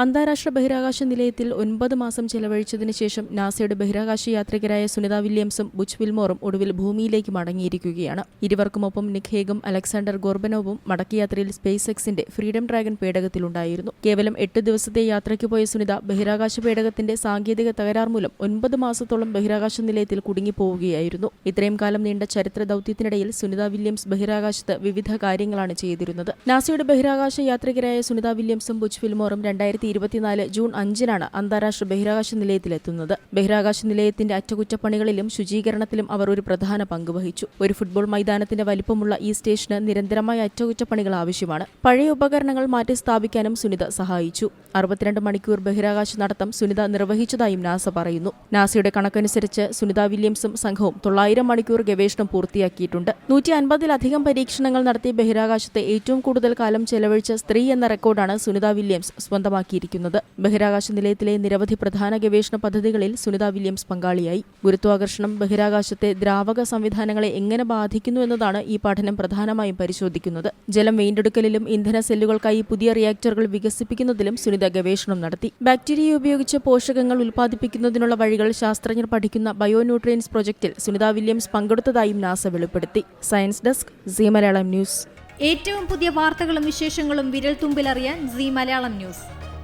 അന്താരാഷ്ട്ര ബഹിരാകാശ നിലയത്തിൽ ഒൻപത് മാസം ചെലവഴിച്ചതിനു ശേഷം നാസയുടെ ബഹിരാകാശ യാത്രികരായ സുനിത വില്യംസും ബുച്ച് വിൽമോറും ഒടുവിൽ ഭൂമിയിലേക്ക് മടങ്ങിയിരിക്കുകയാണ്. ഇരുവർക്കുമൊപ്പം നിഖേഗും അലക്സാണ്ടർ ഗോർബനോവും മടക്കയാത്രയിൽ സ്പേസ് എക്സിന്റെ ഫ്രീഡം ഡ്രാഗൺ പേടകത്തിലുണ്ടായിരുന്നു. കേവലം എട്ട് ദിവസത്തെ യാത്രയ്ക്ക് പോയ സുനിത ബഹിരാകാശ പേടകത്തിന്റെ സാങ്കേതിക തകരാർ മൂലം ഒൻപത് മാസത്തോളം ബഹിരാകാശ നിലയത്തിൽ കുടുങ്ങിപ്പോവുകയായിരുന്നു. ഇത്രയും കാലം നീണ്ട ചരിത്ര ദൌത്യത്തിനിടയിൽ സുനിത വില്യംസ് ബഹിരാകാശത്ത് വിവിധ കാര്യങ്ങളാണ് ചെയ്തിരുന്നത്. നാസയുടെ ബഹിരാകാശ യാത്രികരായ സുനിത വില്യംസും ബുച്ച് വിൽമോറും രണ്ടായിരത്തി ഇരുപത്തിനാല് ജൂൺ അഞ്ചിനാണ് അന്താരാഷ്ട്ര ബഹിരാകാശ നിലയത്തിലെത്തുന്നത്. ബഹിരാകാശ നിലയത്തിന്റെ അറ്റകുറ്റപ്പണികളിലും ശുചീകരണത്തിലും അവർ ഒരു പ്രധാന പങ്ക് വഹിച്ചു. ഒരു ഫുട്ബോൾ മൈതാനത്തിന്റെ വലിപ്പമുള്ള ഈ സ്റ്റേഷന് നിരന്തരമായ അറ്റകുറ്റപ്പണികൾ ആവശ്യമാണ്. പഴയ ഉപകരണങ്ങൾ മാറ്റി സ്ഥാപിക്കാനും സുനിത സഹായിച്ചു. അറുപത്തിരണ്ട് മണിക്കൂർ ബഹിരാകാശ നടത്തം സുനിത നിർവഹിച്ചതായും നാസ പറയുന്നു. നാസയുടെ കണക്കനുസരിച്ച് സുനിത വില്യംസും സംഘവും തൊള്ളായിരം മണിക്കൂർ ഗവേഷണം പൂർത്തിയാക്കിയിട്ടുണ്ട്. നൂറ്റി അൻപതിലധികം പരീക്ഷണങ്ങൾ നടത്തി ബഹിരാകാശത്തെ ഏറ്റവും കൂടുതൽ കാലം ചെലവഴിച്ച സ്ത്രീ എന്ന റെക്കോർഡാണ് സുനിത വില്യംസ് സ്വന്തമാക്കിയിരിക്കുന്നത് ബഹിരാകാശ നിലയത്തിലെ നിരവധി പ്രധാന ഗവേഷണ പദ്ധതികളിൽ സുനിത വില്യംസ് പങ്കാളിയായി. ഗുരുത്വാകർഷണം ബഹിരാകാശത്തെ ദ്രാവക സംവിധാനങ്ങളെ എങ്ങനെ ബാധിക്കുന്നു എന്നതാണ് ഈ പഠനം പ്രധാനമായും പരിശോധിക്കുന്നത്. ജലം വീണ്ടെടുക്കലിലും ഇന്ധന സെല്ലുകൾക്കായി പുതിയ റിയാക്ടറുകൾ വികസിപ്പിക്കുന്നതിലും സുനിത ഗവേഷണം നടത്തി. ബാക്ടീരിയ ഉപയോഗിച്ച് പോഷകങ്ങൾ ഉൽപ്പാദിപ്പിക്കുന്നതിനുള്ള വഴികൾ ശാസ്ത്രജ്ഞർ പഠിക്കുന്ന ബയോന്യൂട്രിയൻസ് പ്രൊജക്ടിൽ സുനിത വില്യംസ് പങ്കെടുത്തതായും നാസ വെളിപ്പെടുത്തി. Science desk Zee Malayalam news. ഏറ്റവും പുതിയ വാർത്തകളും വിശേഷങ്ങളും വിരൽ തുമ്പിലറിയാൻ സി മലയാളം ന്യൂസ്.